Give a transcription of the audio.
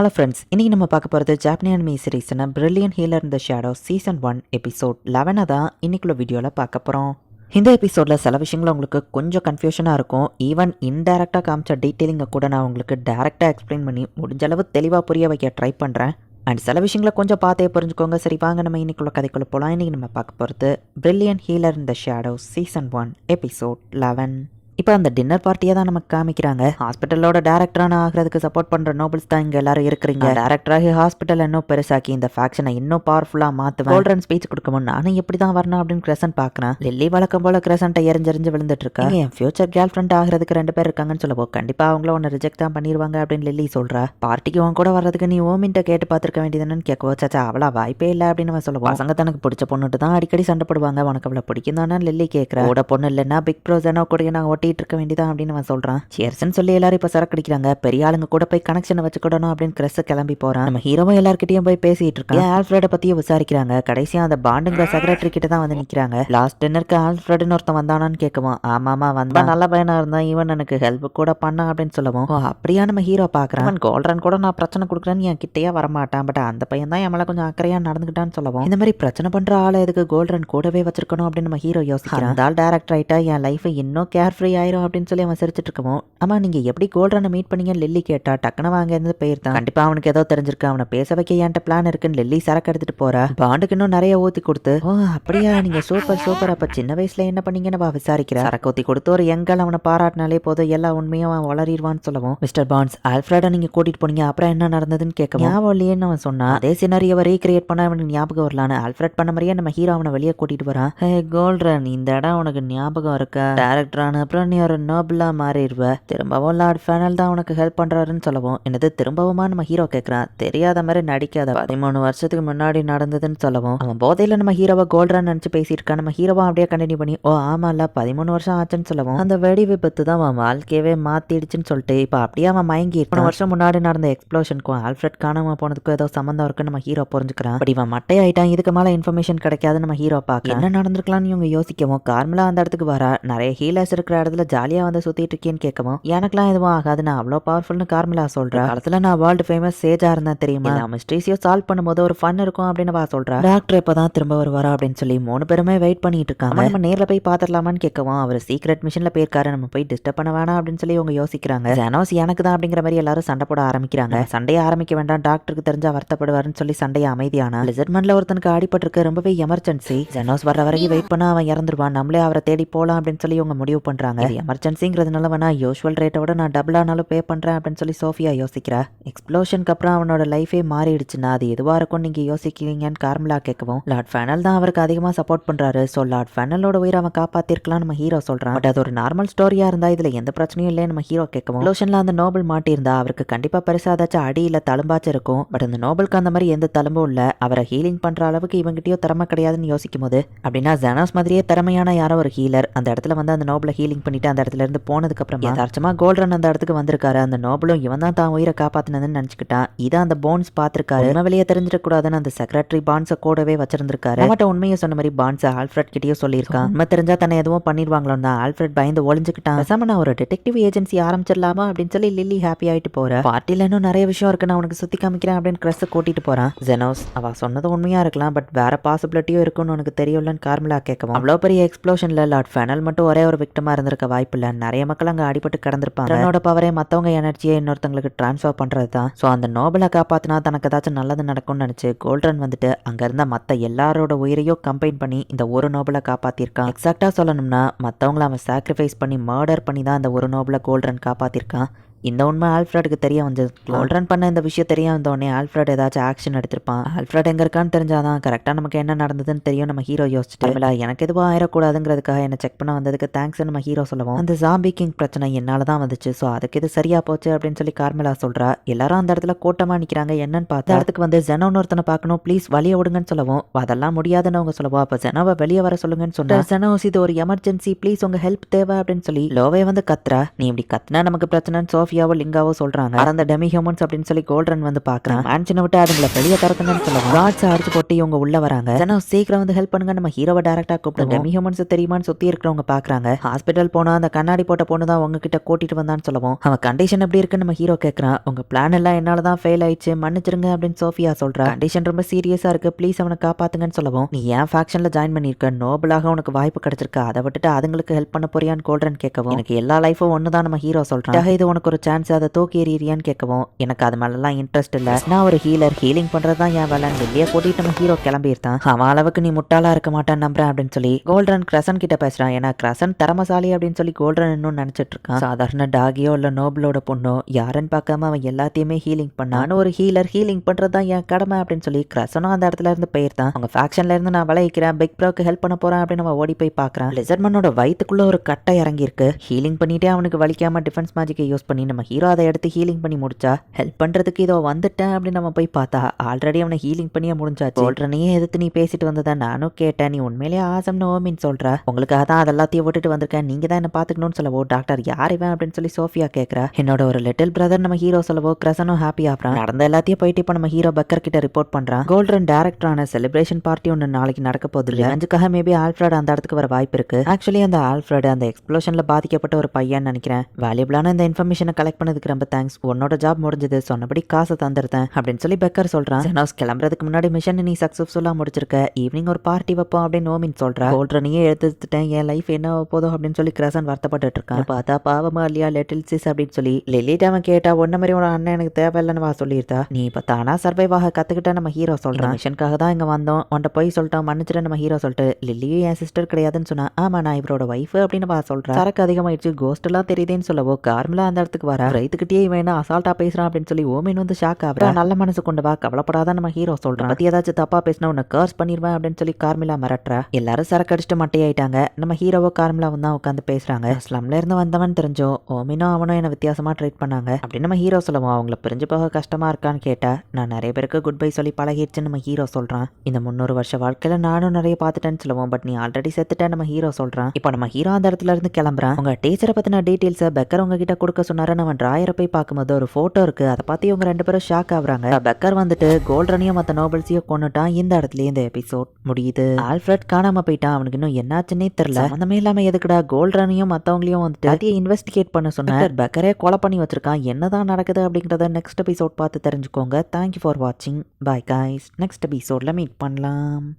Hello friends இன்னைக்கு நம்ம பார்க்க போகிறது ஜாப்பனி அனிமி சீரீஸ்னு பிரில்லியன் ஹீலர் இந்த ஷேடோ சீசன் ஒன் எபிசோட் லெவனை தான் இன்னைக்குள்ள வீடியோவில் பார்க்க போகிறோம் இந்த எபிசோடில் சில விஷயங்கள் உங்களுக்கு கொஞ்சம் கன்ஃபியூஷனாக இருக்கும். ஈவன் இன்டெரக்டாக காமிச்ச டீட்டெயிலிங்கை கூட நான் உங்களுக்கு டேரெக்டாக எக்ஸ்பிளைன் பண்ணி முடிஞ்ச அளவு தெளிவாக புரிய வைக்க ட்ரை பண்ணுறேன் அண்ட் சில விஷயங்களை கொஞ்சம் பார்த்தே புரிஞ்சுக்கோங்க. சரி வாங்க நம்ம இன்னைக்குள்ள கதைக்குள்ள போகலாம் இன்னைக்கு நம்ம பார்க்க போகிறது பிரில்லியன் ஹீலர் இந்த shadow season one episode eleven இப்போ அந்த டின்னர் பார்ட்டியை தான் நமக்கு காமிக்கிறாங்க. ஹாஸ்பிட்டலோட டேரக்டரான ஆகிறதுக்கு சப்போர்ட் பண்ணுற நோபல்ஸ் தான் இங்கே எல்லாரும் இருக்கிறீங்க. டேரக்டராகி ஹாஸ்பிட்டல் இன்னும் பெருசாக்கி இந்த ஃபேக்ஷனை இன்னும் பவர்ஃபுல்லாக மாற்றுவேன் கோல்டன் ஸ்பீச் கொடுக்கணும் நானும் எப்படி தான் வரணும் அப்படின்னு கிரசன்ட் பார்க்குறேன் லில்லி வழக்கம் போல கிரசன்ட்டை எரிஞ்செறிஞ்சு விழுந்துட்டு இருக்கா என் ஃபியூச்சர் கேர்ள் ஃப்ரெண்ட் ஆகிறதுக்கு ரெண்டு பேர் இருக்காங்கன்னு சொல்லப்போ கண்டிப்பாக அவங்கள ஒன்று ரிஜெக்ட் தான் பண்ணிடுவாங்க அப்படின்னு லில்லி சொல்கிறா பார்ட்டிக்கு உன் கூட வர்றதுக்கு நீ ஓமின்ட்ட கேட்டு பார்த்துருக்க வேண்டியதுன்னு கேட்கவோ? சாச்சா அவளா வாய்ப்பே இல்லை அப்படின்னு அவன் சொல்லுவான் பசங்க தனக்கு பிடிச்ச பொண்ணுட்டு தான் அடிக்கடி சண்டை போடுவாங்க. உனக்கு அவளை பிடிக்கும் தானே லில்லி கேட்குறா கூட பொண்ணு இல்லைன்னா பிக் ப்ரோசனோ கூட நான் ஒட்டிட்டு இருக்க வேண்டியதான் அப்படின்னு அவன் சொல்றான். சேர்ஸ்ன்னு சொல்லி எல்லாரும் இப்போ சரக்கு அடிக்கிறாங்க. பெரிய ஆளுங்க கூட போய் கனெக்ஷனை வச்சுக்கிடணும் அப்படின்னு கிரஸ் கிளம்பி போறான். நம்ம ஹீரோவும் எல்லார்கிட்டயும் போய் பேசிட்டு இருக்கான். ஆல்ஃபிரட பத்தியும் விசாரிக்கிறாங்க? கடைசியா அந்த பாண்டுங்கிற செக்ரட்டரி கிட்ட தான் வந்து நிக்கிறாங்க. லாஸ்ட் டின்னருக்கு ஆல்ஃபிரட்னு ஒருத்தன் வந்தானான்னு கேட்கவும் ஆமாமா வந்தா நல்ல பையனா இருந்தா இவன் எனக்கு ஹெல்ப் கூட பண்ணா அப்படின்னு சொல்லவும் அப்படியா நம்ம ஹீரோ பாக்குறான் அவன் கோல்டன் கூட நான் பிரச்சனை கொடுக்குறேன்னு என் கிட்டேயே வரமாட்டான். பட் அந்த பையன் தான் என் கொஞ்சம் அக்கறையா நடந்துக்கிட்டான்னு சொல்லவும் இந்த மாதிரி பிரச்சனை பண்ற ஆளை எதுக்கு கோல்டன் கூடவே வச்சிருக்கணும் அப்படின்னு நம்ம ஹீரோ யோசிக்கிறான். அந்த ஆள் டேரக்டர் ஆயிட்டா என் லைஃப் இன்னும் கேர் ஃப்ரீ ஆயிரும் அப்படின்னு சொல்லி அவன் சிரிச்சிட்டு இருக்கவும் ஆமா நீங்க எப்படி கோல்டனை மீட் பண்ணீங்க? லில்லி கேட்டா டக்குனு வாங்க இருந்து போயிருந்தான் கண்டிப்பா அவனுக்கு ஏதோ தெரிஞ்சிருக்கு அவனை பேச வைக்க என்கிட்ட பிளான் இருக்குன்னு லில்லி சரக்கு எடுத்துட்டு போறா. பாண்டுக்கு இன்னும் நிறைய ஊத்தி கொடுத்து ஓ அப்படியா நீங்க சூப்பர் சூப்பர் அப்ப சின்ன வயசுல என்ன பண்ணீங்கன்னு அவ விசாரிக்கிறா. சரக்கு ஊத்தி கொடுத்து ஒரு எங்கள் அவனை பாராட்டினாலே போதும் எல்லா உண்மையும் அவன் வளரிடுவான்னு சொல்லவும் மிஸ்டர் பான்ஸ் ஆல்ஃபிரட நீங்க கூட்டிட்டு போனீங்க அப்புறம் என்ன நடந்ததுன்னு கேட்க ஞாபகம் இல்லையேன்னு அவன் சொன்னான் அதே சினாரியோவை ரீக்ரியேட் பண்ண அவனுக்கு ஞாபகம் வரலான்னு ஆல்ஃபிரட் பண்ண மாதிரியே நம்ம ஹீரோ அவனை வெளியே கூட்டிட்டு வரான் ஹே கோல்டன் இந்த இடம் உனக்கு ஞாபகம் இருக்கா? டேரக்டரான அப்புறம் நீ ஒரு நோபலா மாறிடுவ. திரும்பவும் லார்ட் ஃபேனல் தான் உனக்கு ஹெல்ப் பண்றாருன்னு சொல்லவும் என்னது திரும்பவுமா நம்ம ஹீரோ கேட்கறான் தெரியாத மாதிரி நடிக்காத பதிமூணு வருஷத்துக்கு முன்னாடி நடந்ததுன்னு சொல்லவும் அவன் போதையில நம்ம ஹீரோவை கோல்டன் நினைச்சு பேசியிருக்கான். நம்ம ஹீரோவா அப்படியே கண்டினியூ பண்ணி ஓ ஆமால பதிமூணு வருஷம் ஆச்சுன்னு சொல்லவும் அந்த வெடி விபத்து தான் அவன் வாழ்க்கையவே மாத்திடுச்சுன்னு சொல்லிட்டு இப்போ அப்படியே அவன் மயங்கி மூணு வருஷம் முன்னாடி நடந்த எக்ஸ்ப்ளோஷனுக்கும் ஆல்ஃபிரட் காணாம போனதுக்கும் ஏதோ சம்மந்தம் இருக்குன்னு நம்ம ஹீரோ புரிஞ்சுக்கிறான். அப்படி இவன் மட்டை ஆயிட்டான் இதுக்கு மேல இன்ஃபர்மேஷன் கிடைக்காது நம்ம ஹீரோ பார்க்க என்ன நடந்திருக்கலாம்னு இவங்க யோசிக்கவும் கார்மலா அந்த இடத்துக்கு வரா. நிறைய ஹீலர்ஸ் இருக்கிற இடத்துல ஜாலியா வந்து சுத்திட்டு இருக்கேன்னு கேட்கவும் எனக்குலாம் எதுவும் ஆகாது. நான் அவ்வளோ பவர்ஃபுல்னு கார்மலா சொல்றேன் காலத்துல நான் வேர்ல்டு ஃபேமஸ் சேஜா இருந்தேன் தெரியுமா? நான் மிஸ்ட்ரீஸையோ சால்வ் பண்ணும்போது ஒரு ஃபன் இருக்கும் அப்படின்னு வா சொல்றா. டாக்டர் இப்பதான் திரும்ப வருவாரா அப்படின்னு சொல்லி மூணு பேருமே வெயிட் பண்ணிட்டு இருக்காங்க. நம்ம நேர்ல போய் பாத்திரலாமான்னு கேட்கவும் அவர் சீக்ரெட் மிஷன்ல போயிருக்காரு. நம்ம போய் டிஸ்டர்ப் பண்ண வேணாம் அப்படின்னு சொல்லி இவங்க யோசிக்கிறாங்க. ஜனோஸ் எனக்கு தான் அப்படிங்கிற மாதிரி எல்லாரும் சண்டை போட ஆரம்பிக்கிறாங்க. சண்டையை ஆரம்பிக்க வேண்டாம். டாக்டருக்கு தெரிஞ்சா வருத்தப்படுவாருன்னு சொல்லி சண்டையை அமைதியான? லிசர்மன்ல ஒருத்தனுக்கு அடிபட்டிருக்கு ரொம்பவே எமர்ஜென்சி ஜனோஸ் வர்ற வரைக்கும் வெயிட் பண்ணா அவன் இறந்துருவான். நம்மளே அவரை தேடி போலாம் அப்படின்னு சொல்லி இவங்க முடிவு பண்றாங்க. எமர்ஜென்சிங்கிறதுனால வேணா யூஸ்வல் ரேட்டோட நான் டபுள் ஆனாலும் பே பண்ணுறேன் அப்படின்னு சொல்லி சோஃபியா யோசிக்கிறா. எக்ஸ்ப்ளோஷனுக்கு அப்புறம் அவனோட லைஃபே மாறிடுச்சுன்னா அது எதுவாக இருக்கும் நீங்க யோசிக்கிறீங்கன்னு கார்மலா கேட்கவும் லார்ட் ஃபேனல் தான் அவருக்கு அதிகமா சப்போர்ட் பண்றாரு. ஸோ லார்ட் ஃபேனலோட உயிரை அவன் காப்பாற்றிருக்கலாம் நம்ம ஹீரோ சொல்றான். பட் அது ஒரு நார்மல் ஸ்டோரியாக இருந்தால் இதில் எந்த பிரச்சனையும் இல்லைன்னு நம்ம ஹீரோ கேட்கவும் லோஷனில் அந்த நோபல் மாட்டியிருந்தா அவருக்கு கண்டிப்பாக பெருசாதாச்சும் ஏதாச்சும் அடி தழும்பாச்சும் இருக்கும். பட் அந்த நோபலுக்கு அந்த மாதிரி எந்த தழும்பும் இல்லை. அவரை ஹீலிங் பண்ற அளவுக்கு இவங்ககிட்டயோ திறமை கிடையாதுன்னு யோசிக்கும் போது அப்படின்னா ஜெனாஸ் மாதிரியே திறமையான யாரோ ஒரு ஹீலர் அந்த இடத்துல வந்து அந்த நோபலை ஹீலிங் பண்ணிட்டு அந்த இடத்துல இருந்து போனதுக்கு அப்புறம் யதார்த்தமா கோல்டன் அந்த இடத்துக்கு வந்திருக்காரு. அந்த நோபலும் இவன் தான் தான் உயிரை காப்பாத்தினதுன்னு நினைச்சுக்கிட்டான் இதை அந்த போன்ஸ் பாத்திருக்காரு உண்மை வெளியே தெரிஞ்சிடக்கூடாதுன்னு அந்த செக்ரட்டரி பான்ஸை கூடவே வச்சிருந்திருக்காரு. அவட்ட உண்மையை சொன்ன மாதிரி பான்ஸ் ஆல்ஃபிரட் கிட்டயோ சொல்லியிருக்கான். உண்மை தெரிஞ்சா தன்னை எதுவும் பண்ணிடுவாங்களோன்னு தான் ஆல்ஃபிரட் பயந்து ஒளிஞ்சுக்கிட்டான். பேசாம நான் ஒரு டிடெக்டிவ் ஏஜென்சி ஆரம்பிச்சிடலாமா அப்படின்னு சொல்லி லில்லி ஹாப்பி ஆயிட்டு போறேன் பார்ட்டில இன்னும் நிறைய விஷயம் இருக்கு. நான் உனக்கு சுத்தி காமிக்கிறேன் அப்படின்னு கிரஸ் கூட்டிட்டு போறான் ஜெனோஸ் அவ சொன்னது உண்மையா இருக்கலாம். பட் வேற பாசிபிலிட்டியும் இருக்குன்னு உனக்கு தெரியும்லன்னு கார்மலா கேட்கவும். அவ்வளோ பெரிய எக்ஸ்ப்ளோஷன்ல லார்ட் ஃபெனல் மட்டும் ஒரே ஒரு விக்டமா இருந்திருக்க வாய்ப்பு இல்ல. நிறைய மக்கள் அங்க அடிபட்டு கிடந்திருப்பாங்க. என்னோட பவரே மத்தவங்க எனர்ஜியை இன்னொருத்தங்களுக்கு டிரான்ஸ்ஃபர் பண்றது தான் ஸோ அந்த நோபலை காப்பாத்தினா தனக்கு ஏதாச்சும் நல்லது நடக்கும்னு நினைச்சு கோல்டன் வந்துட்டு அங்க இருந்த மத்த எல்லாரோட உயிரையும் கம்பைன் பண்ணி இந்த ஒரு நோபலை காப்பாத்திருக்கான். எக்ஸாக்டா சொல்லணும்னா மத்தவங்களை அவன் சாக்ரிஃபைஸ் பண்ணி மர்டர் பண்ணி தான் அந்த ஒரு நோபலை கோல்டன் காப்பாத்திருக்கான். இந்த உண்மை ஆல்ஃப்ரடுக்கு தெரிய வந்து கோல்டன் பண்ண இந்த விஷயம் தெரிய வந்தோடனே ஆல்ஃப்ரட் ஏதாச்சும் ஆக்ஷன் எடுத்திருப்பான். ஆல்ஃப்ரட் எங்க இருக்கான்னு தெரிஞ்சாதான் கரெக்டாக நமக்கு என்ன நடந்ததுன்னு தெரியும். நம்ம ஹீரோ யோசிச்சுட்டு. எனக்கு எதுவும் ஆயிடக்கூடாதுங்கிறதுக்காக என்ன செக் பண்ண வந்ததுக்கு தேங்க்ஸ் நம்ம ஹீரோ சொல்லுவோம். அந்த ஜாம்பி கிங் பிரச்சனை என்னால தான் வந்துச்சு. ஸோ அதுக்கு இது சரியா போச்சு அப்படின்னு சொல்லி கார்மெலா சொல்றா. எல்லாரும் அந்த இடத்துல கூட்டமா நிக்கிறாங்க. என்னன்னு பார்த்தா இடத்துக்கு வந்து ஜெனோன்னு ஒருத்தனை பார்க்கணும். ப்ளீஸ் வழிய விடுங்கன்னு சொல்லவும். அதெல்லாம் முடியாதுன்னு அவங்க சொல்லுவோம் அப்போ ஜெனோவை வெளியே வர சொல்லுங்கன்னு சொன்னா ஜெனோஸ் இது ஒரு எமர்ஜென்சி ப்ளீஸ் உங்க ஹெல்ப் தேவை அப்படின்னு சொல்லி லோவே வந்து கத்துறா. நீ இப்படி கத்துனா நமக்கு பிரச்சனைன்னு சோஃபியாவோ லிங்காவோ சொல்றாங்க. அந்த டெமி ஹியூமன்ஸ் அப்படின்னு சொல்லி கோல்டன் வந்து பாக்குறான் மேன்ஷனை விட்டு அதுங்களை வெளியே திறக்குங்கன்னு சொல்லுவாங்க. காட்ஸ் அடிச்சு போட்டு இவங்க உள்ள வராங்க. ஜனா சீக்கிரம் வந்து ஹெல்ப் பண்ணுங்க. நம்ம ஹீரோவை டேரக்டா கூப்பிட்டு டெமி ஹியூமன்ஸ் தெரியுமான்னு சுத்தி இருக்கிறவங்க பாக்குறாங்க ஹாஸ்பிட்டல் போனா அந்த கண்ணாடி போட்ட பொண்ணு தான் உங்ககிட்ட கூட்டிட்டு வந்தான்னு சொல்லுவோம். அவன் கண்டிஷன் எப்படி இருக்குன்னு நம்ம ஹீரோ கேக்குறான் உங்க பிளான் எல்லாம் என்னால தான் ஃபெயில் ஆயிடுச்சு. மன்னிச்சிருங்க அப்படின்னு சோஃபியா சொல்றா. கண்டிஷன் ரொம்ப சீரியஸா இருக்கு. ப்ளீஸ் அவனை காப்பாத்துங்கன்னு சொல்லுவோம். நீ ஏன் ஃபேக்ஷன்ல ஜாயின் பண்ணிருக்க நோபலாக உனக்கு வாய்ப்பு கிடைச்சிருக்கு? அதை விட்டுட்டு அதுங்களுக்கு ஹெல்ப் பண்ண போறியான்னு கோல்டன் கேட்கவும் எனக்கு எல்லா லைஃபும் ஒன்று தான் நம்ம ஹீரோ சொல்றான். இது உனக்கு ஒரு சான்ஸ் அதை தூக்கி எறியறியான்னு கேட்கவும் எனக்கு அது மேலலாம் இன்ட்ரெஸ்ட் இல்ல. நான் ஒரு ஹீலர் ஹீலிங் பண்ணுறது தான் என் வேலைன்னு வெளியே கூட்டிட்டு நம்ம ஹீரோ கிளம்பியிருந்தான். அவன் அளவுக்கு நீ முட்டாளா இருக்க மாட்டான்னு நம்புறேன் அப்படின்னு சொல்லி கோல்டன் கிரசன் கிட்ட பேசுறான். ஏன்னா கிரசன் திறமசாலி அப்படின்னு சொல்லி கோல்டன் இன்னும் நினைச்சிட்டு இருக்கான். சாதாரண டாகியோ இல்ல நோபலோட பொண்ணோ யாருன்னு பார்க்காம அவன் எல்லாத்தையுமே ஹீலிங் பண்ணான். ஒரு ஹீலர் ஹீலிங் பண்ணுறது தான் என் கடமை அப்படின்னு சொல்லி கிரசனும் அந்த இடத்துல இருந்து போயிருந்தான். அவங்க ஃபேக்ஷன்ல இருந்து நான் விளைவிக்கிறேன் பிக் ப்ரோக்கு ஹெல்ப் பண்ண போறேன் அப்படின்னு அவன் ஓடி போய் பார்க்கறான். லிசர்மனோட வயிற்றுக்குள்ள ஒரு கட்டை இறங்கி இருக்கு ஹீலிங் பண்ணிட்டே அவனுக்கு வலிக்காம டிஃபென்ஸ் மேஜிக்கை யூஸ் பண்ணி நம்ம ஹீரோ அதை எடுத்து ஹீலிங் பண்ணி முடிச்சா ஹெல்ப் பண்றதுக்கு இதோ வந்துட்டேன் அப்படின்னு நம்ம போய் பார்த்தா ஆல்ரெடி அவனை ஹீலிங் பண்ணியே முடிஞ்சாச்சு. சொல்றனையே எதிர்த்து நீ பேசிட்டு வந்ததா நானும் கேட்டேன். நீ உண்மையிலேயே ஆசம்னு ஓமின்னு சொல்ற. உங்களுக்காக தான் அதெல்லாத்தையும் விட்டுட்டு வந்திருக்கேன். நீங்க தான் என்ன பாத்துக்கணும்னு சொல்லவோ டாக்டர் யார் இவன் அப்படின்னு சொல்லி சோஃபியா கேட்குறா என்னோட ஒரு லிட்டில் பிரதர் நம்ம ஹீரோ சொல்லவோ கிரசனும் ஹாப்பி ஆகிறான். நடந்த எல்லாத்தையும் போயிட்டு இப்போ நம்ம ஹீரோ பக்கர் கிட்ட ரிப்போர்ட் பண்ணுறான் கோல்டன் டேரக்டரான செலிப்ரேஷன் பார்ட்டி ஒன்று நாளைக்கு நடக்க போகுது. லஞ்சுக்காக மேபி ஆல்ஃபிரட் அந்த இடத்துக்கு வர வாய்ப்பு இருக்கு. ஆக்சுவலி அந்த ஆல்ஃபிரட் அந்த எக்ஸ்ப்ளோஷனில் பாதிக்கப்பட்ட ஒரு பையன் நினைக்கிறேன். வேல்யூபிளான இந்த இன்ஃபர்மேஷனை கலெக்ட் பண்ணதுக்கு ரொம்ப தேங்க்ஸ் உன்னோட ஜாப் முடிஞ்சது சொன்னபடி காசை தந்துருந்தேன் அப்படின்னு சொல்லி பெக்கர் சொல்றான். ஜெனோஸ் கிளம்புறதுக்கு முன்னாடி மிஷன் நீ சக்சஸ்ஃபுல்லா முடிச்சிருக்க. ஈவினிங் ஒரு பார்ட்டி வைப்போம் அப்படின்னு நோமின் சொல்றா. கோல்ட்ரனையே எடுத்துட்டேன் என் லைஃப் என்ன போதும் அப்படின்னு சொல்லி கிரசன் வருத்தப்பட்டு இருக்கான். பார்த்தா பாவமா இல்லையா லிட்டில் சிஸ் அப்படின்னு சொல்லி. லெலிட் அவன் கேட்டா ஒன்ன மாதிரி உன அண்ணன் எனக்கு தேவையில்லைன்னு வா சொல்லியிருந்தா. நீ இப்போ தானா சர்வைவ் ஆக கத்துக்கிட்ட நம்ம ஹீரோ சொல்றான். மிஷனுக்காக தான் இங்க வந்தோம். உன்ட்ட போய் சொல்லிட்டோம். மன்னிச்சிட நம்ம ஹீரோ சொல்லிட்டு. லில்லியும் என் சிஸ்டர் கிடையாதுன்னு சொன்னா ஆமா நான் இவரோட ஒய்ஃப் அப்படின்னு வா சொல்றேன் சரக்கு அதிகமாயிடுச்சு. கோஸ்ட் எல்லாம் தெரியுதுன்னு சொல்லவோ கார்மலா அந்த இடத்துக்கு வர ரைத்துக்கிட்டே இவன் என்ன அசால்ட்டா பேசுறான் அப்படின்னு சொல்லி ஓமின் வந்து ஷாக் ஆகுறா. நல்ல மனசு கொண்டு வா கவலைப்படாத நம்ம ஹீரோ சொல்றான். பத்தி ஏதாச்சும் தப்பா பேசினா உன்னை கர்ஸ் பண்ணிடுவேன் அப்படின்னு சொல்லி கார்மிலா மிரட்டுறா. எல்லாரும் சரக்கு அடிச்சுட்டு மட்டையாயிட்டாங்க. நம்ம ஹீரோவோ கார்மிலாவும் தான் உட்காந்து பேசுறாங்க. ஸ்லம்ல இருந்து வந்தவன் தெரிஞ்சோ ஓமினும் அவனும் என்ன வித்தியாசமா ட்ரீட் பண்ணாங்க. அப்படின்னு நம்ம ஹீரோ சொல்லுவோம். அவங்கள பிரிஞ்சு போக கஷ்டமா இருக்கான்னு கேட்டா நான் நிறைய பேருக்கு குட் பை சொல்லி பழகிடுச்சுன்னு நம்ம ஹீரோ சொல்றான். இந்த முந்நூறு வருஷ வாழ்க்கையில நானும் நிறைய பார்த்துட்டேன்னு சொல்லுவோம். பட் நீ ஆல்ரெடி செத்துட்ட நம்ம ஹீரோ சொல்றான். இப்போ நம்ம ஹீரோ அந்த இடத்துல இருந்து கிளம்புறான். உங்க டீச்சரை பத்தின டீட்டெயில்ஸை பெக்கர் உங்ககிட்ட கொடுக்க சொன்னாரு. அவன் டிராயரை போய் பார்க்கும்போது ஒரு போட்டோ இருக்கு. அதை பார்த்து இவங்க ரெண்டு பேரும் ஷாக் ஆகுறாங்க. பெக்கர் வந்துட்டு கோல்டனையும் மற்ற நோபல்ஸையும் கொண்டுட்டான் இந்த இடத்துல இந்த எபிசோட் முடியுது. ஆல்ஃபிரட் காணாம போயிட்டான். அவனுக்கு இன்னும் என்னாச்சுன்னே தெரியல. அந்தமே இல்லாம எதுக்குடா கோல்டனையும் மற்றவங்களையும் வந்துட்டு அதையே இன்வெஸ்டிகேட் பண்ண சொன்னார் பெக்கரே கொலை பண்ணி வச்சிருக்கான். என்னதான் நடக்குது அப்படிங்கறத நெக்ஸ்ட் எபிசோட் பார்த்து தெரிஞ்சுக்கோங்க. தேங்க்யூ ஃபார் வாட்சிங் பாய் காய்ஸ் நெக்ஸ்ட் எபிசோட்ல மீட் பண்ணலாம்.